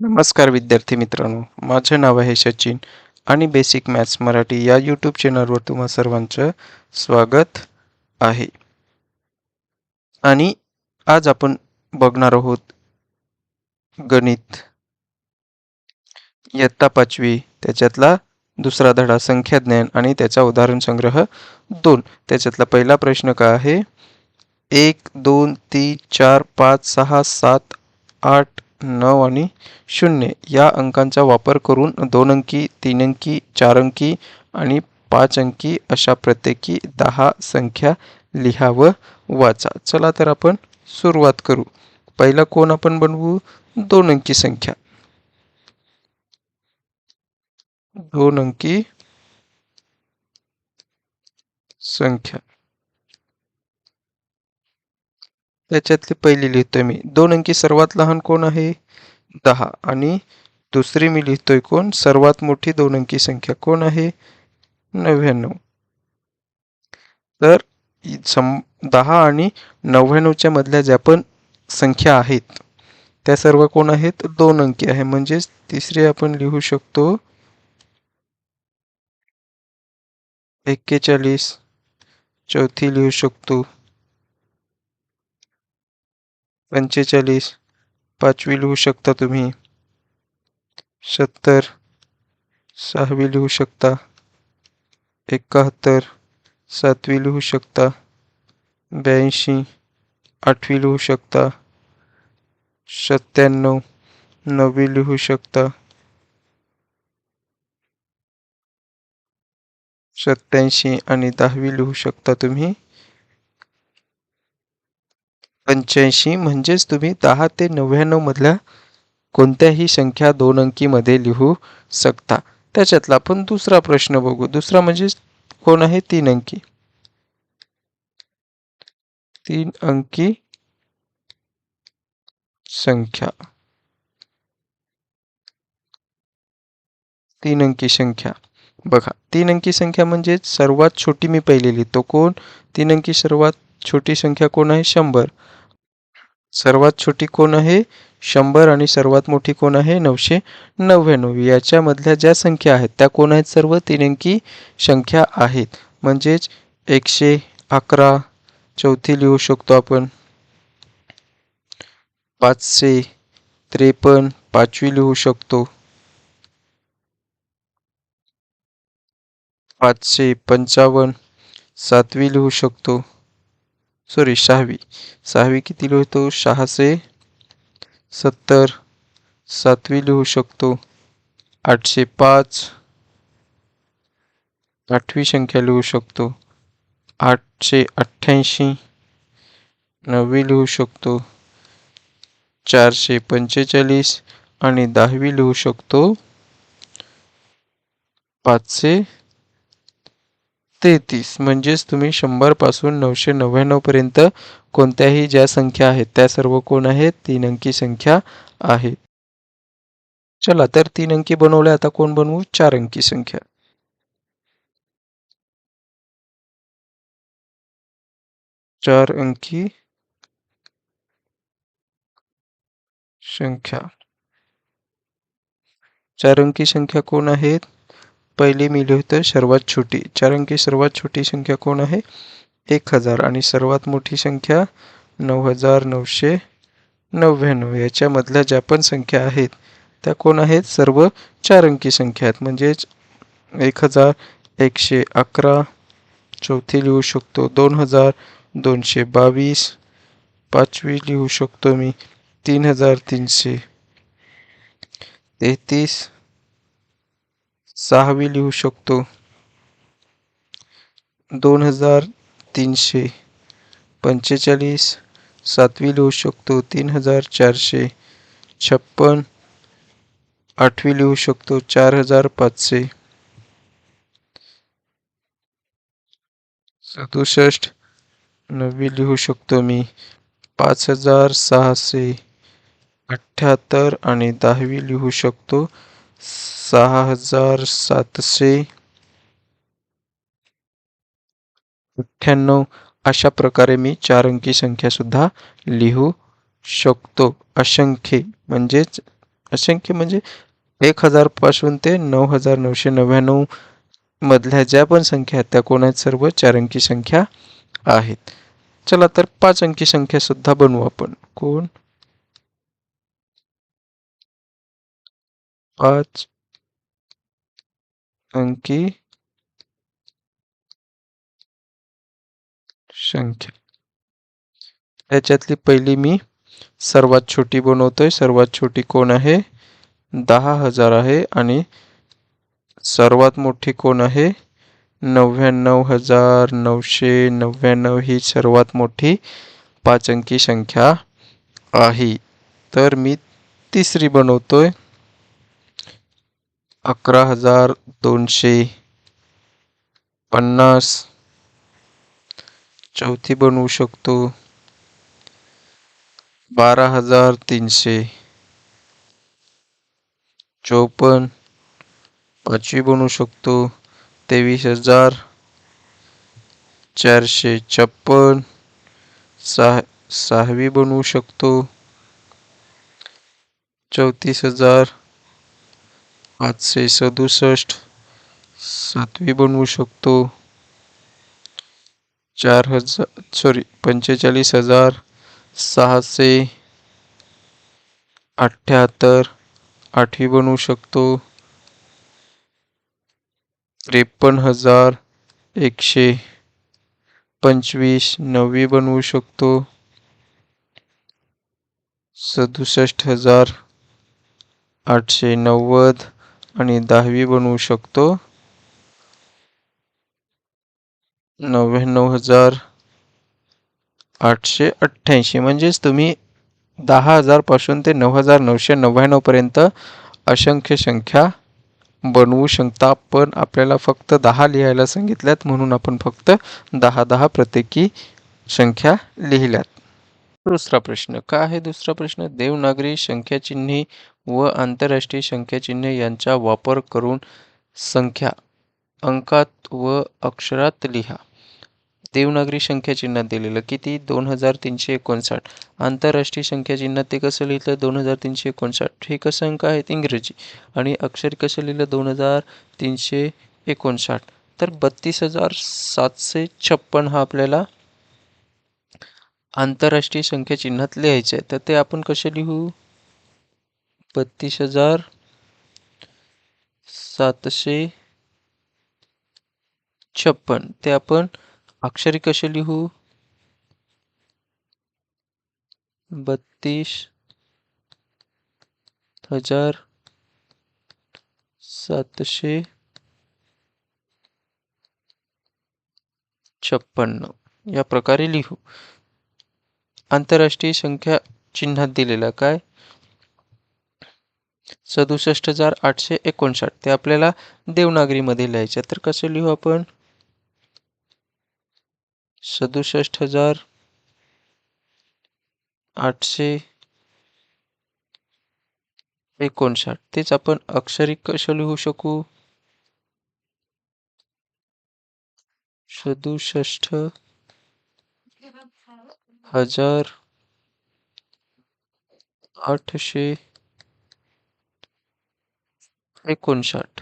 नमस्कार विद्यार्थी मित्रांनो माझे नाव आहे सचिन आणि बेसिक मॅथ्स मराठी या यूट्यूब चॅनलवर तुम्हा सर्वांचं स्वागत आहे. आणि आज आपण बघणार आहोत गणित. इयत्ता पाचवी त्याच्यातला दुसरा धडा संख्या ज्ञान आणि त्याचा उदाहरण संग्रह दोन. त्याच्यातला पहिला प्रश्न काय आहे? एक दोन तीन चार पाच सहा सात आठ नऊ आणि शून्य या अंकांचा वापर करून दोन अंकी तीन अंकी चार अंकी आणि पाच अंकी अशा प्रत्येकी दहा संख्या लिहा व वाचा. चला तर आपण सुरुवात करू. पहिला कोण आपण बनवू? दोन अंकी संख्या. दोन अंकी संख्या. त्याच्यातली पहिली लिहितोय मी. दोन अंकी सर्वात लहान कोण आहे? दहा. आणि दुसरी मी लिहितोय कोण? सर्वात मोठी दोन अंकी संख्या कोण आहे? नव्याण्णव. तर सम दहा आणि नव्याण्णवच्या मधल्या ज्या पण संख्या आहेत त्या सर्व कोण आहेत? दोन अंकी आहे. म्हणजेच तिसरी आपण लिहू शकतो एक्केचाळीस. चौथी लिहू शकतो पंचेचाळीस. पाचवी लिहू शकता तुम्ही. सत्तर. सहावी लिहू शकता. एकाहत्तर. सातवी लिहू शकता. ब्याऐंशी. आठवी लिहू शकता. सत्त्याण्णव. नववी लिहू शकता. सत्याऐंशी आणि दहावी लिहू शकता तुम्ही. पंच्याऐंशी म्हणजेच तुम्ही दहा ते नव्याण्णव मधल्या कोणत्याही संख्या दोन अंकीमध्ये लिहू शकता. त्याच्यातला आपण दुसरा प्रश्न बघू. दुसरा म्हणजे कोण आहे? तीन अंकी. तीन अंकी संख्या. तीन अंकी संख्या. बघा तीन अंकी संख्या म्हणजे सर्वात छोटी मी पहिली लिहितो. कोण? तीन अंकी सर्वात छोटी संख्या कोण आहे? शंभर. सर्वात छोटी कोण आहे? शंभर आणि सर्वात मोठी कोण आहे? नऊशे नव्याण्णव. याच्यामधल्या ज्या संख्या आहेत त्या कोण आहेत सर्व? तीन अंकी संख्या आहेत. म्हणजेच एकशे अकरा. चौथी लिहू शकतो आपण. पाचशे त्रेपन्न. पाचवी लिहू शकतो. पाचशे पंचावन्न. सातवी लिहू शकतो. सॉरी सहावी. सहावी किती लिहितो? सहाशे सत्तर. सातवी लिहू शकतो. आठशे पाच. आठवी संख्या लिहू शकतो. आठशे अठ्ठ्याऐंशी. नववी लिहू शकतो. चारशे पंचेचाळीस. आणि दहावी लिहू शकतो. पाचशे तेहतीस. म्हणजेच तुम्ही शंभरपासून नऊशे नव्याण्णवपर्यंत कोणत्याही ज्या संख्या आहेत त्या सर्व कोण आहेत? तीन अंकी संख्या आहेत. चला तर तीन अंकी बनवल्या आता कोण बनवू? चार अंकी संख्या. चार अंकी संख्या. चार अंकी संख्या कोण आहेत? पहिली मी होतं सर्वात छोटी. चार अंकी सर्वात छोटी संख्या कोण आहे? एक हजार. आणि सर्वात मोठी संख्या नऊ हजार नऊशे नव्याण्णव. याच्यामधल्या ज्या पण संख्या आहेत त्या कोण आहेत? सर्व चार अंकी संख्या आहेत. म्हणजेच एक हजार एकशे अकरा चौथी लिहू शकतो दोन हजार दोनशे बावीस पाचवी लिहू शकतो मी तीन हजार तीनशे तेहतीस सहावी लिहू शकतो. दोन हजार तीनशे पंचेचाळीस सातवी लिहू शकतो तीन हजार चारशे छप्पन आठवी लिहू शकतो चार हजार पाचशे. सदुसष्ट नववी लिहू शकतो मी पाच हजार सहाशे अठ्ठ्याहत्तर आणि दहावी लिहू शकतो सहा हजार सातशे अठ्ठ्याण्णव. अशा प्रकारे मी चार अंकी संख्यासुद्धा लिहू शकतो. असंख्य म्हणजेच असंख्य म्हणजे एक हजारपासून ते नऊ हजार नऊशे नव्याण्णव मधल्या ज्या पण संख्या आहेत त्या कोण आहेत? सर्व चार अंकी संख्या आहेत. चला तर पाच अंकी संख्यासुद्धा बनवू आपण. कोण? पाच अंकी संख्या याच्यातली पहिली मी सर्वात छोटी बनवतोय. सर्वात छोटी कोण आहे? दहा हजार आहे आणि सर्वात मोठी कोण आहे? नव्याण्णव हजार नऊशे नव्याण्णव ही सर्वात मोठी पाच अंकी संख्या आहे. तर मी तिसरी बनवतोय. अकरा हज़ार दोनशे पन्नास. चौथी बनवू शकतो. बारा हज़ार तीनशे. चौपन्न. पाचवी बनवू शकतो. तेवीस हज़ार. चारशे छप्पन. सहा, सहावी बनवू शकतो. चौतीस हज़ार. पाचशे सदुसष्ट. सातवी बनवू शकतो. चार हजार सॉरी पंचेचाळीस हजार सहाशे अठ्ठ्याहत्तर. आठवी बनवू शकतो. त्रेपन्न हजार एकशे पंचवीस. नववी बनवू शकतो. सदुसष्ट हजार आठशे नव्वद. आणि दहावी बनवू शकतो. नव्याण्णव हजार आठशे अठ्ठ्याऐंशी. म्हणजेच तुम्ही दहा हजारपासून ते नऊ हजार नऊशे नव्याण्णवपर्यंत असंख्य संख्या बनवू शकता. पण आपल्याला फक्त दहा लिहायला सांगितल्यात म्हणून आपण फक्त दहा दहा प्रत्येकी संख्या लिहिल्यात. दुसरा प्रश्न काय आहे दुसरा प्रश्न? देवनागरी संख्याचिन्हे व आंतरराष्ट्रीय संख्याचिन्हे यांचा वापर करून संख्या अंकात व अक्षरात लिहा. देवनागरी संख्याचिन्हात दिलेलं किती? दोन हजार तीनशे एकोणसाठ. आंतरराष्ट्रीय संख्याचिन्हात ते कसं लिहिलं? दोन हजार तीनशे एकोणसाठ. हे कसं अंक आहेत? इंग्रजी. आणि अक्षर कसं लिहिलं? दोन हजार तीनशे एकोणसाठ. तर बत्तीस हजार सातशे छप्पन हा आपल्याला आंतरराष्ट्रीय संख्याचिन्हात लिहायचं आहे. तर ते आपण कसे लिहू? बत्तीस हजार सातशे छप्पन. ते आपण अक्षरी कसे लिहू? बत्तीस हजार सातशे छप्पन्न या प्रकारे लिहू. आंतरराष्ट्रीय संख्या चिन्हात दिलेला काय? सदुसष्ट हजार आठशे एकोणसाठ. ते आपल्याला देवनागरीमध्ये लिहायचं. तर कसं लिहू आपण? सदुसष्ट हजार आठशे एकोणसाठ. तेच आपण अक्षरी कसं लिहू शकू? सदुसष्ट हजार आठशे एकोणसाठ.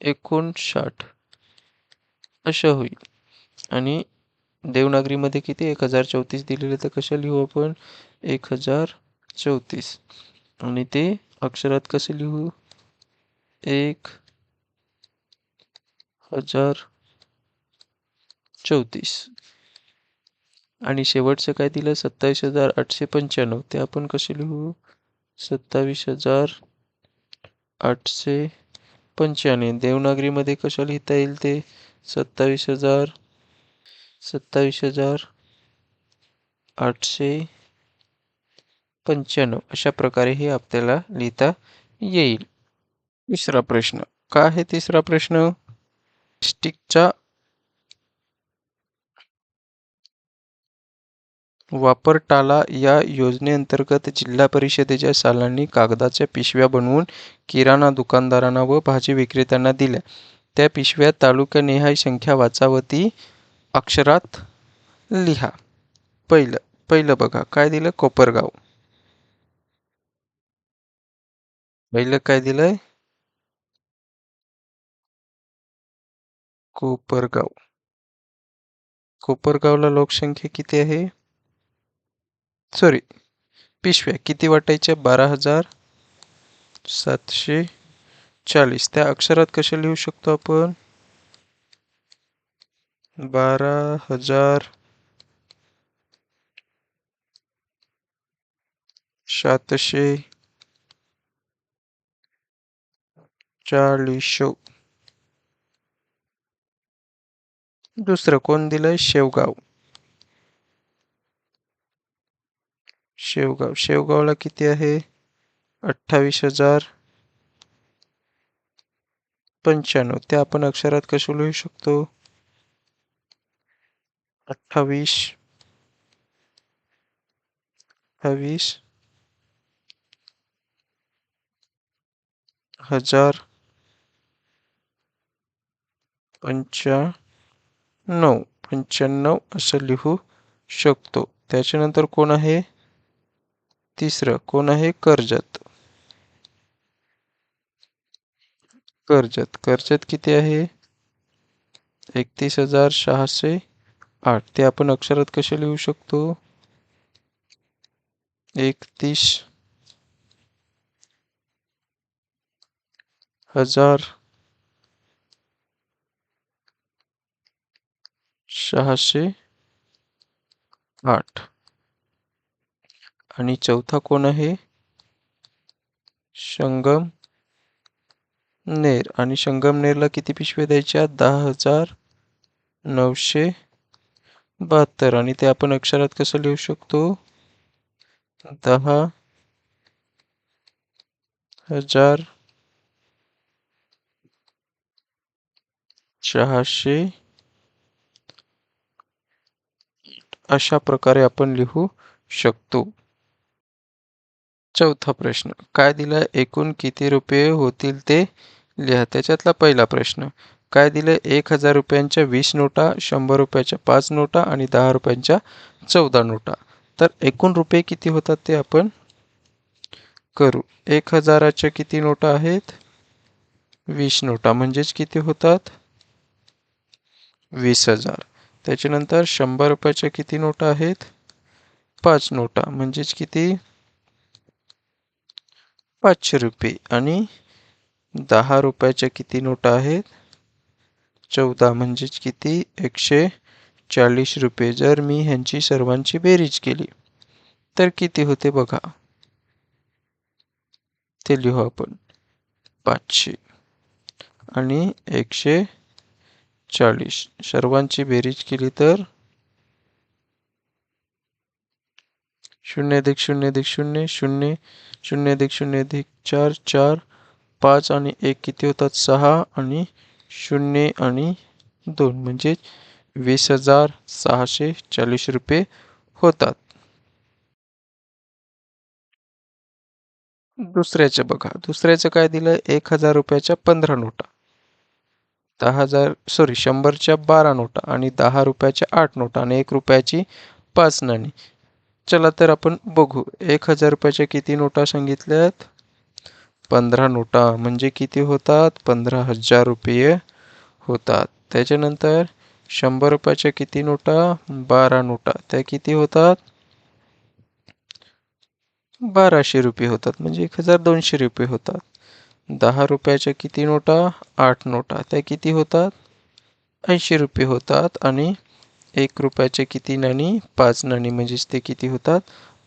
एकोणसाठ. असं होईल. आणि देवनागरीमध्ये किती? एक हजार चौतीस दिलेले तर कशा लिहू आपण? एक हजार चौतीस. आणि ते अक्षरात कसे लिहू? एक हजार चौतीस. आणि शेवटचं काय दिलं? सत्तावीस हजार आठशे पंच्याण्णव. ते आपण कसे लिहू? सत्तावीस हजार आठशे पंच्याण्णव. देवनागरीमध्ये कसं लिहिता येईल ते? सत्तावीस हजार सत्तावीस हजार आठशे पंच्याण्णव. अशा प्रकारे हे आपल्याला लिहिता येईल. तिसरा प्रश्न. काय आहे तिसरा प्रश्न? स्टिकचा वापर टाला या योजनेअंतर्गत जिल्हा परिषदेच्या सालांनी कागदाच्या पिशव्या बनवून किराणा दुकानदारांना व भाजी विक्रेत्यांना दिल्या. त्या पिशव्या तालुकानिहाय संख्या वाचावती अक्षरात लिहा. पहिलं पहिलं बघा काय दिलं? कोपरगाव. पहिलं काय दिलंय? कोपरगाव. कोपरगावला लोकसंख्या किती आहे? सॉरी पिशव्या किती वाटायच्या? बारा हजार सातशे चाळीस. त्या अक्षरात कशा लिहू शकतो आपण? बारा हजार सातशे चाळीस. दुसरं कोण दिलंय? शेवगाव. शेवगाव शेवगावला किती आहे? अठ्ठावीस हजार. पंच्याण्णव. ते आपण अक्षरात कसे लिहू शकतो? अठ्ठावीस. अठ्ठावीस. हजार. पंच्याण्णव. पंच्याण्णव असं लिहू शकतो. त्याच्यानंतर कोण आहे? तिसरं कोण आहे कर्जत. कर्जत. कर्जत किती आहे? एकतीस हजार सहाशे आठ. ते आपण अक्षरात कसे लिहू शकतो? एकतीस हजार सहाशे आठ. आणि चौथा कोण आहे? संगम नेर. आणि संगमनेरला किती पिशव्या द्यायच्या? दहा हजार नऊशे बहात्तर. आणि ते आपण अक्षरात कसं लिहू शकतो? दहा हजार सहाशे अशा प्रकारे आपण लिहू शकतो. चौथा प्रश्न. काय दिलं? एकूण किती रुपये होतील ते? लिहा. त्याच्यातला पहिला प्रश्न. काय दिलं? एक हजार रुपयांच्या वीस नोटा शंभर रुपयाच्या पाच नोटा आणि दहा रुपयांच्या चौदा नोटा. तर एकूण रुपये किती होतात ते आपण करू. एक हजाराच्या किती नोटा आहेत? वीस नोटा. म्हणजेच किती होतात? वीस हजार. त्याच्यानंतर शंभर रुपयाच्या किती नोटा आहेत? पाच नोटा. म्हणजेच किती? पाचशे रुपये. आणि दहा रुपयाच्या किती नोटा आहेत? चौदा म्हणजेच किती? एकशे चाळीस रुपये. जर मी ह्यांची सर्वांची बेरीज केली तर किती होते बघा? ते लिहू आपण. पाचशे. आणि एकशे चाळीस. सर्वांची बेरीज केली तर शून्य अधिक शून्य अधिक शून्य शून्य शून्य अधिक शून्य अधिक चार चार पाच आणि एक किती होतात? सहा आणि शून्य आणि दोन. म्हणजे वीस हजार सहाशे चाळीस रुपये होतात. दुसऱ्याचं बघा. दुसऱ्याचं काय दिलं? एक हजार रुपयाच्या पंधरा नोटा. दहा हजार सॉरी शंभरच्या बारा नोटा आणि दहा रुपयाच्या आठ नोटा आणि एक रुपयाची पाच नाणी. चला तर आपण बघू. एक हजार रुपयाच्या किती नोटा सांगितल्यात? पंधरा नोटा. म्हणजे किती होतात? पंधरा हजार रुपये होतात. त्याच्यानंतर शंभर रुपयाच्या किती नोटा? बारा नोटा. त्या किती होतात? बाराशे रुपये होतात. म्हणजे एक हजार दोनशे रुपये होतात. दहा रुपयाच्या किती नोटा? आठ नोटा. त्या किती होतात? ऐंशी रुपये होतात. आणि एक रुपयाचे किती नाणी पाच नाणी म्हणजेच ते किती होतात?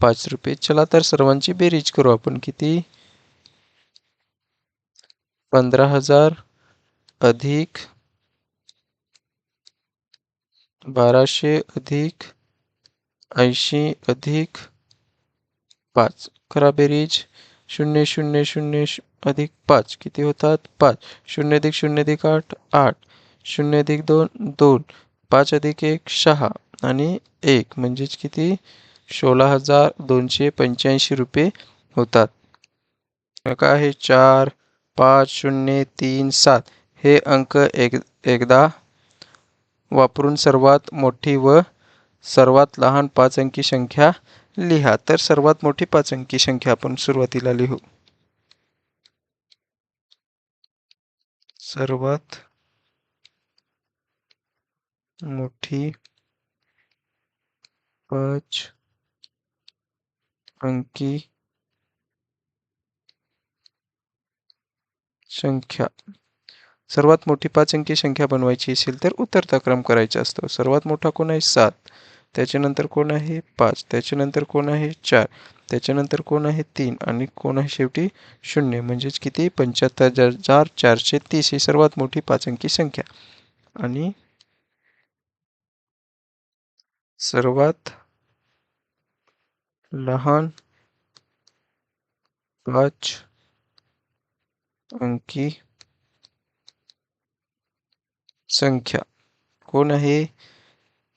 पाच रुपये. चला तर सर्वांची बेरीज करू आपण. किती? पंधरा हजार अधिक बाराशे अधिक ऐंशी अधिक पाच. करा बेरीज. शून्य शून्य शून्य अधिक पाच. किती होतात? पाच. शून्य अधिक शून्य अधिक आठ आठ. शून्य अधिक दोन दोन. पाच अधिक एक सहा. आणि एक म्हणजेच किती? सोळा हजार दोनशे पंच्याऐंशी रुपये होतात. काय आहे चार पाच शून्य तीन सात हे अंक एक एकदा वापरून सर्वात मोठी व सर्वात लहान पाच अंकी संख्या लिहा. तर सर्वात मोठी पाच अंकी संख्या आपण सुरुवातीला लिहू. सर्वात मोठी पाच अंकी संख्या. सर्वात मोठी पाच अंकी संख्या बनवायची असेल तर उतरता क्रम करायचा असतो. सर्वात मोठा कोण आहे? सात. त्याच्यानंतर कोण आहे? पाच. त्याच्यानंतर कोण आहे? चार. त्याच्यानंतर कोण आहे? तीन. आणि कोण आहे शेवटी? शून्य. म्हणजेच किती? पंच्याहत्तर हजार चारशे तीस ही सर्वात मोठी पाच अंकी संख्या. आणि सर्वात लहान पाच अंकी संख्या. कोण आहे?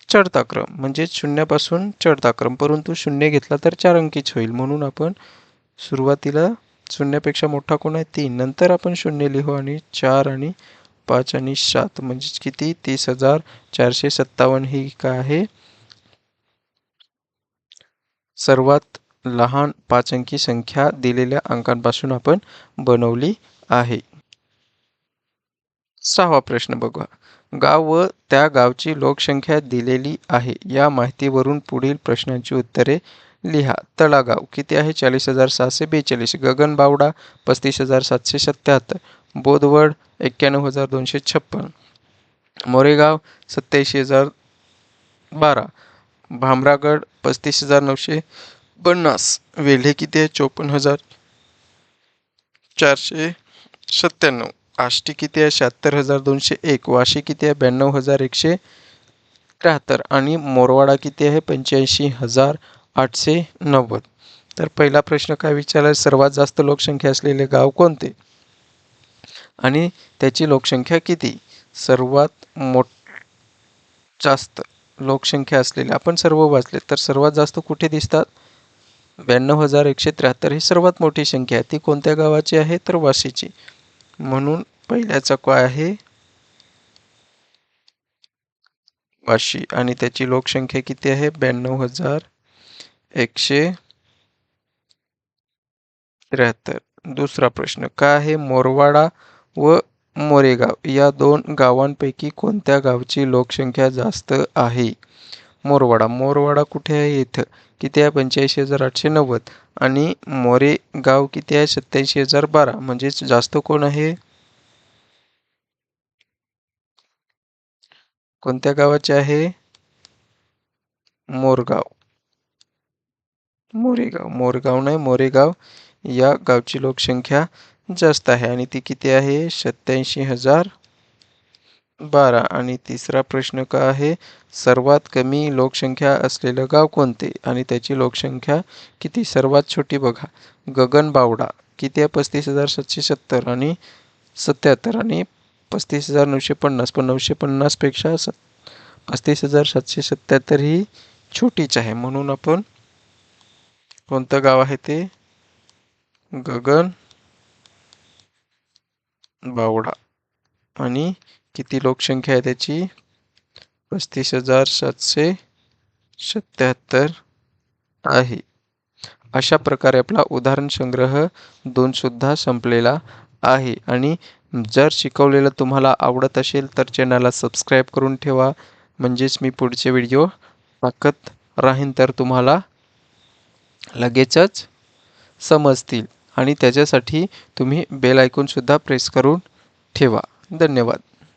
चढता क्रम म्हणजे शून्यापासून चढता क्रम परंतु शून्य घेतला तर चार अंकीच होईल. म्हणून आपण सुरुवातीला शून्यापेक्षा मोठा कोण आहे? तीन. नंतर आपण शून्य लिहू आणि चार आणि पाच आणि सात. म्हणजेच किती? तीस हजार चारशे सत्तावन्न. ही काय आहे? सर्वात लहान पाच अंकी संख्या दिलेल्या अंकांपासून आपण बनवली आहे. सहावा प्रश्न बघा गाव व त्या गावची लोकसंख्या दिलेली आहे. या माहितीवरून पुढील प्रश्नांची उत्तरे लिहा. तळागाव किती आहे? चाळीस हजार सहाशे बेचाळीस. गगनबावडा पस्तीस हजार सातशे सत्याहत्तर बोदवड एक्क्याण्णव हजार दोनशे छप्पन. मोरेगाव सत्याऐंशी हजार बारा. भामरागड पस्तीस हजार नऊशे पन्नास वेल्हे किती आहे? चोपन्न हजार चारशे सत्त्याण्णव आष्टी किती आहे? शहात्तर हजार दोनशे एक वाशी किती आहे? ब्याण्णव हजार एकशे त्र्याहत्तर आणि मोरवाडा किती आहे? पंच्याऐंशी हजार आठशे नव्वद. तर पहिला प्रश्न काय विचारला सर्वात जास्त लोकसंख्या असलेले गाव कोणते? आणि त्याची लोकसंख्या किती? सर्वात मोठ जास्त. लोकसंख्या असलेले आपण सर्व वाचले तर सर्वात जास्त कुठे दिसतात? ब्याण्णव हजार एकशे त्र्याहत्तर ही सर्वात मोठी संख्या आहे. ती कोणत्या गावाची आहे? तर वाशीची. म्हणून पहिल्याचा काय आहे वाशी. आणि त्याची लोकसंख्या किती आहे? ब्याण्णव हजार एकशे त्र्याहत्तर. दुसरा प्रश्न काय आहे मोरवाडा व मोरेगाव या दोन गावांपैकी कोणत्या गावची लोकसंख्या जास्त आहे? मोरवाडा. मोरवाडा कुठे आहे इथं? किती आहे? पंच्याऐंशी हजार आठशे नव्वद. आणि मोरेगाव किती आहे? सत्याऐंशी हजार बारा. म्हणजेच जास्त कोण आहे? कोणत्या गावाचे आहे? मोरगाव. मोरेगाव. मोरगाव नाही मोरेगाव या गावची लोकसंख्या जास्त आहे. आणि ती किती आहे? सत्याऐंशी हजार बारा. आणि तिसरा प्रश्न का आहे? सर्वात कमी लोकसंख्या असलेलं गाव कोणते? आणि त्याची लोकसंख्या किती? सर्वात छोटी बघा. गगन बावडा. किती आहे? पस्तीस हजार सातशे सत्तर आणि सत्याहत्तर. आणि पस्तीस हजार नऊशे पन्नास. पण नऊशे पन्नासपेक्षा स पस्तीस हजार सातशे सत्याहत्तर ही छोटीच आहे. म्हणून आपण कोणतं गाव आहे ते? गगन बावडा. आणि किती लोकसंख्या आहे त्याची? पस्तीस हजार सातशे सत्याहत्तर आहे. अशा प्रकारे आपला उदाहरण संग्रह दोनसुद्धा संपलेला आहे. आणि जर शिकवलेलं तुम्हाला आवडत असेल तर चॅनलला सबस्क्राईब करून ठेवा. म्हणजेच मी पुढचे व्हिडिओ टाकत राहीन तर तुम्हाला लगेचच समजतील. आणि त्याच्यासाठी तुम्ही बेल ऐकूनसुद्धा प्रेस करून ठेवा. धन्यवाद.